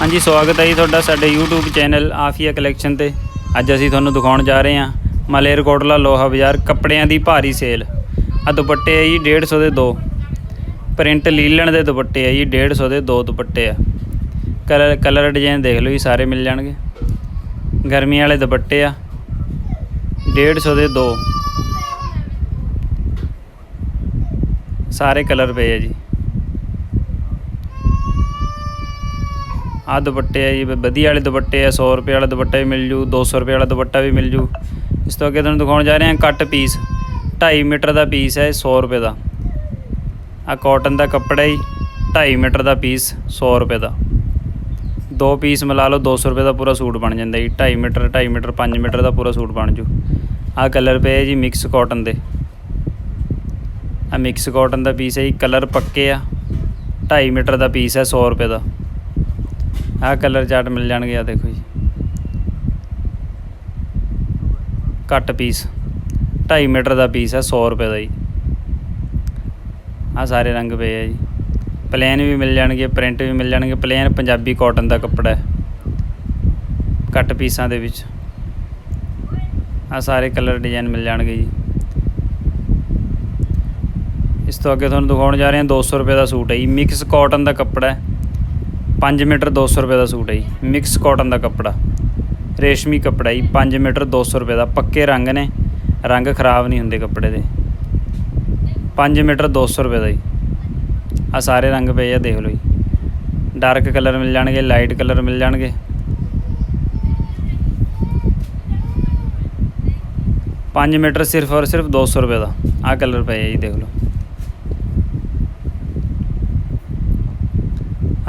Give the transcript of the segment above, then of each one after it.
ਹਾਂਜੀ, ਸਵਾਗਤ ਹੈ ਜੀ ਤੁਹਾਡਾ ਸਾਡੇ YouTube ਚੈਨਲ ਆਫੀਆ ਕਲੈਕਸ਼ਨ ਤੇ। ਅੱਜ ਅਸੀਂ ਤੁਹਾਨੂੰ ਦਿਖਾਉਣ ਜਾ ਰਹੇ ਹਾਂ ਮਲੇਰਕੋਟਲਾ ਲੋਹਾ ਬਾਜ਼ਾਰ ਕੱਪੜਿਆਂ ਦੀ ਭਾਰੀ ਸੇਲ। ਆ ਦੁਪੱਟੇ ਆ ਜੀ 150 ਦੇ ਦੋ। ਪ੍ਰਿੰਟ ਲੀਲਣ ਦੇ ਦੁਪੱਟੇ ਆ ਜੀ 150 ਦੇ ਦੋ ਦੁਪੱਟੇ ਆ। ਕਲਰ ਕਲਰ ਡਿਜ਼ਾਈਨ ਦੇਖ ਲਓ ਜੀ, ਸਾਰੇ ਮਿਲ ਜਾਣਗੇ। ਗਰਮੀ ਵਾਲੇ ਦੁਪੱਟੇ ਆ 150 ਦੇ ਦੋ। ਸਾਰੇ ਕਲਰ ਪਏ ਆ ਜੀ। ਆ ਦੁਪੱਟੇ ਆ ਜੀ ਵਧੀਆ ਵਾਲੇ ਦੁਪੱਟੇ ਆ 100 ਰੁਪਏ ਵਾਲਾ ਦੁਪੱਟਾ ਵੀ ਮਿਲ ਜੂ 200 ਰੁਪਏ ਵਾਲਾ ਦੁਪੱਟਾ ਵੀ ਮਿਲ ਜੂ। ਇਸ ਤੋਂ ਅੱਗੇ ਤੁਹਾਨੂੰ ਦਿਖਾਉਣ ਜਾ ਰਹੇ ਹਾਂ ਕੱਟ ਪੀਸ 2.5 ਮੀਟਰ ਦਾ ਪੀਸ ਹੈ 100 ਰੁਪਏ ਦਾ। ਆ ਕਾਟਨ ਦਾ ਕੱਪੜਾ ਹੀ 2.5 ਮੀਟਰ ਦਾ ਪੀਸ 100 ਰੁਪਏ ਦਾ। ਦੋ ਪੀਸ ਮਿਲਾ ਲਓ 200 ਰੁਪਏ ਦਾ ਪੂਰਾ ਸੂਟ ਬਣ ਜਾਂਦਾ ਜੀ। 2.5 ਮੀਟਰ 2.5 ਮੀਟਰ 5 ਮੀਟਰ ਦਾ ਪੂਰਾ ਸੂਟ ਬਣ ਜੂ। ਆ ਕਲਰ ਪਏ ਜੀ ਮਿਕਸ ਕਾਟਨ ਦੇ। ਆ ਮਿਕਸ ਕਾਟਨ ਦਾ ਪੀਸ ਹੈ ਜੀ ਕਲਰ ਪੱਕੇ ਆ। 2.5 ਮੀਟਰ ਦਾ ਪੀਸ ਹੈ 100 ਰੁਪਏ ਦਾ। ਆਹ ਕਲਰ ਚਾਰਟ ਮਿਲ ਜਾਣਗੇ, ਆ ਦੇਖੋ ਜੀ। ਕੱਟ ਪੀਸ 2.5 ਮੀਟਰ ਦਾ ਪੀਸ ਹੈ 100 ਰੁਪਏ ਦਾ ਜੀ। ਆ ਸਾਰੇ ਰੰਗ ਪਏ ਆ ਜੀ। ਪਲੇਨ ਵੀ ਮਿਲ ਜਾਣਗੇ ਪ੍ਰਿੰਟ ਵੀ ਮਿਲ ਜਾਣਗੇ ਪਲੇਨ ਪੰਜਾਬੀ ਕਾਟਨ ਦਾ ਕੱਪੜਾ ਹੈ। ਕੱਟ ਪੀਸਾਂ ਦੇ ਵਿੱਚ। ਆ ਸਾਰੇ ਕਲਰ ਡਿਜ਼ਾਈਨ ਮਿਲ ਜਾਣਗੇ ਜੀ। ਇਸ ਤੋਂ ਅੱਗੇ ਤੁਹਾਨੂੰ ਦਿਖਾਉਣ ਜਾ ਰਹੇ ਹਾਂ 200 ਰੁਪਏ ਦਾ ਸੂਟ ਹੈ ਜੀ। ਮਿਕਸ ਕਾਟਨ ਦਾ ਕੱਪੜਾ ਹੈ। 5 ਮੀਟਰ 200 ਰੁਪਏ ਦਾ ਸੂਟ ਹੈ ਜੀ। ਮਿਕਸ ਕਾਟਨ ਦਾ ਕੱਪੜਾ। ਰੇਸ਼ਮੀ ਕੱਪੜਾ ਜੀ। 5 ਮੀਟਰ 200 ਰੁਪਏ ਦਾ। ਪੱਕੇ ਰੰਗ ਨੇ। ਰੰਗ ਖਰਾਬ ਨਹੀਂ ਹੁੰਦੇ ਕੱਪੜੇ ਦੇ। 5 ਮੀਟਰ 200 ਰੁਪਏ ਦਾ ਜੀ। ਆ ਸਾਰੇ ਰੰਗ ਪਏ ਆ, ਦੇਖ ਲਓ ਜੀ। ਡਾਰਕ ਕਲਰ ਮਿਲ ਜਾਣਗੇ ਲਾਈਟ ਕਲਰ ਮਿਲ ਜਾਣਗੇ। ਪੰਜ ਮੀਟਰ ਸਿਰਫ ਔਰ ਸਿਰਫ 200 ਰੁਪਏ ਦਾ। ਆ ਕਲਰ ਪਏ ਆ ਜੀ, ਦੇਖ ਲਓ।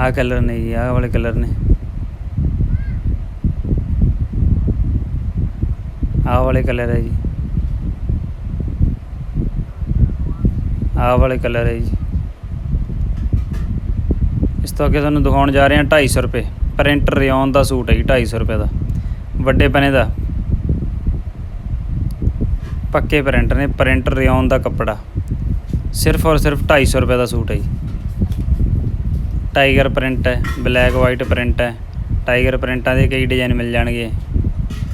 ਆ ਕਲਰ ਨੇ ਜੀ, ਆਹ ਵਾਲੇ ਕਲਰ ਨੇ। ਆਹ ਵਾਲੇ ਕਲਰ ਹੈ ਜੀ। ਆਹ ਵਾਲੇ ਕਲਰ ਹੈ ਜੀ। ਇਸ ਤੋਂ ਅੱਗੇ ਤੁਹਾਨੂੰ ਦਿਖਾਉਣ ਜਾ ਰਹੇ ਹਾਂ 250 ਰੁਪਏ। ਪ੍ਰਿੰਟ ਰਿਓਨ ਦਾ ਸੂਟ ਹੈ ਜੀ 250 ਰੁਪਏ ਦਾ। ਵੱਡੇ ਪਨੇ ਦਾ। ਪੱਕੇ ਪ੍ਰਿੰਟ ਨੇ ਪ੍ਰਿੰਟ ਰਿਓਨ ਦਾ ਕੱਪੜਾ। ਸਿਰਫ ਔਰ ਸਿਰਫ 250 ਰੁਪਏ ਦਾ ਸੂਟ ਹੈ ਜੀ। ਟਾਈਗਰ ਪ੍ਰਿੰਟ ਹੈ, ਬਲੈਕ ਵਾਈਟ ਪ੍ਰਿੰਟ ਹੈ। ਟਾਈਗਰ ਪ੍ਰਿੰਟਾਂ ਦੇ ਕਈ ਡਿਜ਼ਾਈਨ ਮਿਲ ਜਾਣਗੇ।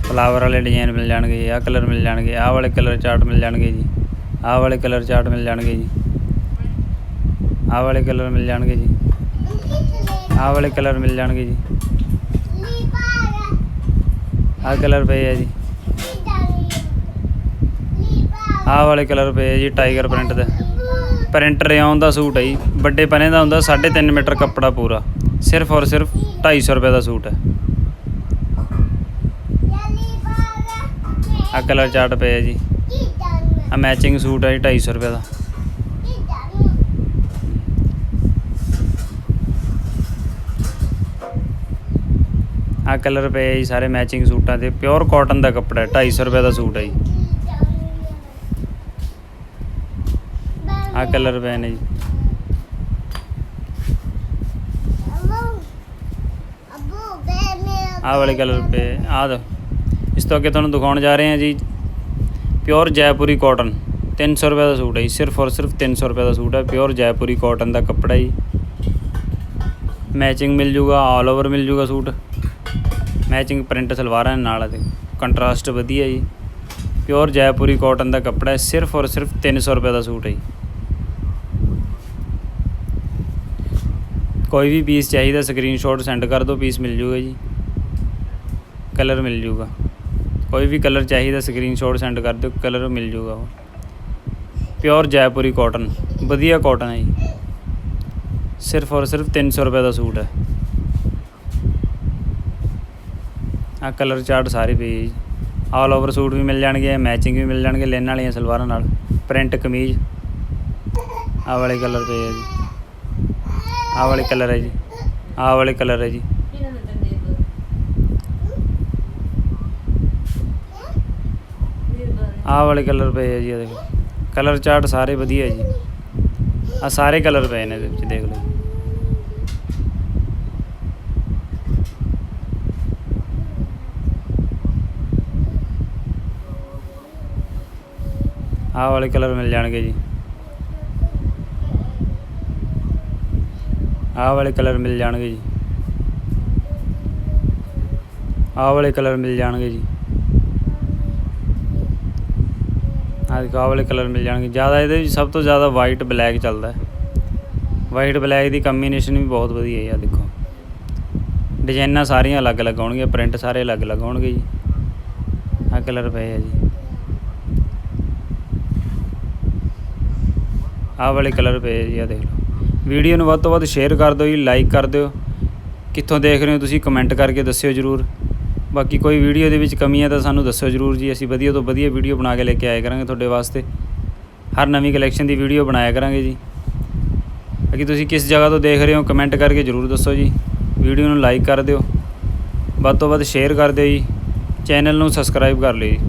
ਫਲਾਵਰ ਵਾਲੇ ਡਿਜ਼ਾਈਨ ਮਿਲ ਜਾਣਗੇ, ਆਹ ਕਲਰ ਮਿਲ ਜਾਣਗੇ, ਆਹ ਵਾਲੇ ਕਲਰ ਚਾਰਟ ਮਿਲ ਜਾਣਗੇ ਜੀ। ਆਹ ਵਾਲੇ ਕਲਰ ਚਾਰਟ ਮਿਲ ਜਾਣਗੇ ਜੀ। ਆਹ ਵਾਲੇ ਕਲਰ ਮਿਲ ਜਾਣਗੇ ਜੀ। ਆਹ ਵਾਲੇ ਕਲਰ ਮਿਲ ਜਾਣਗੇ ਜੀ। ਆਹ ਕਲਰ ਪਏ ਹੈ ਜੀ। ਆਹ ਵਾਲੇ ਕਲਰ ਪਏ ਆ ਜੀ ਟਾਈਗਰ ਪ੍ਰਿੰਟ ਦੇ। ਪ੍ਰਿੰਟ ਰਿਓਨ ਦਾ ਸੂਟ ਹੈ ਜੀ। ਵੱਡੇ ਪਨੇ ਦਾ ਹੁੰਦਾ 3.5 ਮੀਟਰ ਕੱਪੜਾ ਪੂਰਾ। ਸਿਰਫ ਔਰ ਸਿਰਫ 250 ਰੁਪਏ ਦਾ ਸੂਟ ਹੈ। ਆ ਕਲਰ ਚਾਰਟ ਪਿਆ ਜੀ। ਆ ਮੈਚਿੰਗ ਸੂਟ ਹੈ ਜੀ 250 ਰੁਪਏ ਦਾ। ਆ ਕਲਰ ਪਏ ਜੀ ਸਾਰੇ ਮੈਚਿੰਗ ਸੂਟਾਂ ਦੇ। ਪਿਓਰ ਕਾਟਨ ਦਾ ਕੱਪੜਾ ਹੈ 250 ਰੁਪਏ ਦਾ ਸੂਟ ਹੈ ਜੀ। ਆ ਕਲਰ ਪਏ ਨੇ ਜੀ। ਆਹ ਵਾਲੇ ਕਲਰ ਪਏ, ਆਹ ਦੋ ਇਸ ਤੋਂ ਅੱਗੇ ਤੁਹਾਨੂੰ ਦਿਖਾਉਣ ਜਾ ਰਹੇ ਹਾਂ ਜੀ ਪਿਓਰ ਜੈਪੁਰੀ ਕਾਟਨ 300 ਰੁਪਏ ਦਾ ਸੂਟ ਹੈ ਜੀ, ਸਿਰਫ ਔਰ ਸਿਰਫ 300 ਰੁਪਏ ਦਾ ਸੂਟ ਹੈ ਪਿਓਰ ਜੈਪੁਰੀ ਕਾਟਨ ਦਾ ਕੱਪੜਾ ਜੀ। ਮੈਚਿੰਗ ਮਿਲ ਜੂਗਾ ਆਲ ਓਵਰ ਮਿਲ ਜੂਗਾ ਸੂਟ। ਮੈਚਿੰਗ ਪ੍ਰਿੰਟ ਸਲਵਾਰਾਂ ਦੇ ਨਾਲ ਤੇ ਕੰਟਰਾਸਟ ਵਧੀਆ ਜੀ। ਪਿਓਰ ਜੈਪੁਰੀ ਕਾਟਨ ਦਾ ਕੱਪੜਾ ਹੈ, ਸਿਰਫ ਔਰ ਸਿਰਫ 300 ਰੁਪਏ ਦਾ ਸੂਟ ਹੈ ਜੀ। ਕੋਈ ਵੀ ਪੀਸ ਚਾਹੀਦਾ ਸਕਰੀਨਸ਼ਾਟ ਸੈਂਡ ਕਰ ਦਿਓ ਪੀਸ ਮਿਲ ਜੂਗਾ ਜੀ। ਕਲਰ ਮਿਲ ਜੂਗਾ। ਕੋਈ ਵੀ ਕਲਰ ਚਾਹੀਦਾ ਸਕਰੀਨਸ਼ਾਟ ਸੈਂਡ ਕਰ ਦਿਓ ਕਲਰ ਮਿਲ ਜੂਗਾ ਉਹ। ਪਿਓਰ ਜੈਪੁਰੀ ਕਾਟਨ ਵਧੀਆ ਕਾਟਨ ਹੈ ਜੀ। ਸਿਰਫ ਔਰ ਸਿਰਫ 300 ਰੁਪਏ ਦਾ ਸੂਟ ਹੈ। ਆ ਕਲਰ ਚਾਰਟ ਸਾਰੇ ਪਏ ਜੀ। ਆਲ ਓਵਰ ਸੂਟ ਵੀ ਮਿਲ ਜਾਣਗੇ ਮੈਚਿੰਗ ਵੀ ਮਿਲ ਜਾਣਗੇ ਲੈਣ ਵਾਲੀਆਂ ਸਲਵਾਰਾਂ ਨਾਲ। ਪ੍ਰਿੰਟ ਕਮੀਜ਼। ਆਹ ਵਾਲੇ ਕਲਰ ਪਏ ਆ ਜੀ। ਆਹ ਵਾਲੇ ਕਲਰ ਹੈ ਜੀ। ਆਹ ਵਾਲੇ ਕਲਰ ਹੈ ਜੀ। ਆਹ ਵਾਲੇ ਕਲਰ ਪਏ ਆ ਜੀ ਇਹ ਦੇਖੋ ਕਲਰ ਚਾਰਟ ਸਾਰੇ ਵਧੀਆ ਜੀ। ਆ ਸਾਰੇ ਕਲਰ ਪਏ ਨੇ ਇਹਦੇ ਵਿੱਚ, ਦੇਖ ਲਓ ਆਹ ਵਾਲੇ ਕਲਰ ਮਿਲ ਜਾਣਗੇ ਜੀ। ਆਹ ਵਾਲੇ ਕਲਰ ਮਿਲ ਜਾਣਗੇ ਜੀ। ਆਹ ਵਾਲੇ ਕਲਰ ਮਿਲ ਜਾਣਗੇ ਜੀ। ਆਹ ਦੇਖੋ, ਆਹ ਵਾਲੇ ਕਲਰ ਮਿਲ ਜਾਣਗੇ। ਜ਼ਿਆਦਾ ਇਹਦੇ ਵਿੱਚ ਸਭ ਤੋਂ ਜ਼ਿਆਦਾ ਵਾਈਟ ਬਲੈਕ ਚੱਲਦਾ ਹੈ। ਵਾਈਟ ਬਲੈਕ ਦੀ ਕੰਬੀਨੇਸ਼ਨ ਵੀ ਬਹੁਤ ਵਧੀਆ ਹੈ ਆ ਦੇਖੋ। ਡਿਜ਼ਾਈਨਾਂ ਸਾਰੀਆਂ ਅਲੱਗ-ਅਲੱਗ ਹੋਣਗੀਆਂ ਪ੍ਰਿੰਟ ਸਾਰੇ ਅਲੱਗ-ਅਲੱਗ ਹੋਣਗੇ ਜੀ। ਆਹ ਕਲਰ ਪਏ ਆ ਜੀ। ਆਹ ਵਾਲੇ ਕਲਰ ਪਏ ਜੀ ਆ ਦੇਖ ਲਓ। ਵੀਡੀਓ ਨੂੰ ਵੱਧ ਤੋਂ ਵੱਧ ਸ਼ੇਅਰ ਕਰ ਦਿਓ ਜੀ ਲਾਈਕ ਕਰ ਦਿਓ। ਕਿੱਥੋਂ ਦੇਖ ਰਹੇ ਹੋ ਤੁਸੀਂ ਕਮੈਂਟ ਕਰਕੇ ਦੱਸਿਓ ਜਰੂਰ। ਬਾਕੀ ਕੋਈ ਵੀਡੀਓ ਦੇ ਵਿੱਚ ਕਮੀ ਹੈ ਤਾਂ ਸਾਨੂੰ ਦੱਸਿਓ ਜਰੂਰ ਜੀ। ਅਸੀਂ ਵਧੀਆ ਤੋਂ ਵਧੀਆ ਵੀਡੀਓ ਬਣਾ ਕੇ ਲੈ ਕੇ ਆਇਆ ਕਰਾਂਗੇ ਤੁਹਾਡੇ ਵਾਸਤੇ। ਹਰ ਨਵੀਂ ਕਲੈਕਸ਼ਨ ਦੀ ਵੀਡੀਓ ਬਣਾਇਆ ਕਰਾਂਗੇ ਜੀ। ਬਾਕੀ ਤੁਸੀਂ ਕਿਸ ਜਗ੍ਹਾ ਤੋਂ ਦੇਖ ਰਹੇ ਹੋ ਕਮੈਂਟ ਕਰਕੇ ਜਰੂਰ ਦੱਸੋ ਜੀ। ਵੀਡੀਓ ਨੂੰ ਲਾਈਕ ਕਰ ਦਿਓ। ਵੱਧ ਤੋਂ ਵੱਧ ਸ਼ੇਅਰ ਕਰ ਦਿਓ ਜੀ। ਚੈਨਲ ਨੂੰ ਸਬਸਕ੍ਰਾਈਬ ਕਰ ਲਿਓ ਜੀ।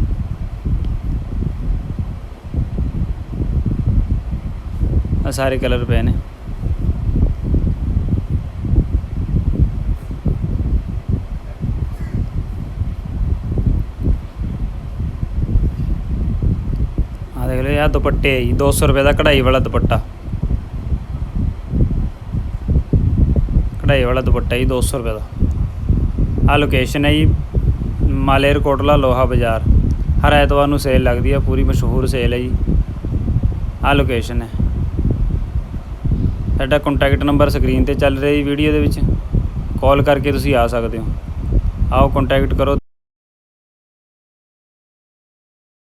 ਆ ਸਾਰੇ ਕਲਰ ਪਏ ਨੇ। ਆ ਦੁਪੱਟੇ ਹੈ ਜੀ 200 ਰੁਪਏ ਦਾ ਕਢਾਈ ਵਾਲਾ ਦੁਪੱਟਾ। ਕਢਾਈ ਵਾਲਾ ਦੁਪੱਟਾ ਜੀ 200 ਰੁਪਏ ਦਾ। ਆ ਲੋਕੇਸ਼ਨ ਹੈ ਜੀ, ਮਾਲੇਰ ਕੋਟਲਾ ਲੋਹਾ ਬਾਜ਼ਾਰ। ਹਰ ਐਤਵਾਰ ਨੂੰ ਸੇਲ ਲੱਗਦੀ ਆ, ਪੂਰੀ ਮਸ਼ਹੂਰ ਸੇਲ ਹੈ ਜੀ। ਆ ਲੋਕੇਸ਼ਨ ਹੈ। ਸਾਡਾ ਕੰਟੈਕਟ ਨੰਬਰ ਸਕਰੀਨ ਤੇ ਚੱਲ ਰਿਹਾ ਜੀ ਵੀਡੀਓ ਦੇ ਵਿੱਚ। ਕਾਲ ਕਰਕੇ ਤੁਸੀਂ ਆ ਸਕਦੇ ਹੋ। ਆਓ ਕੰਟੈਕਟ ਕਰੋ।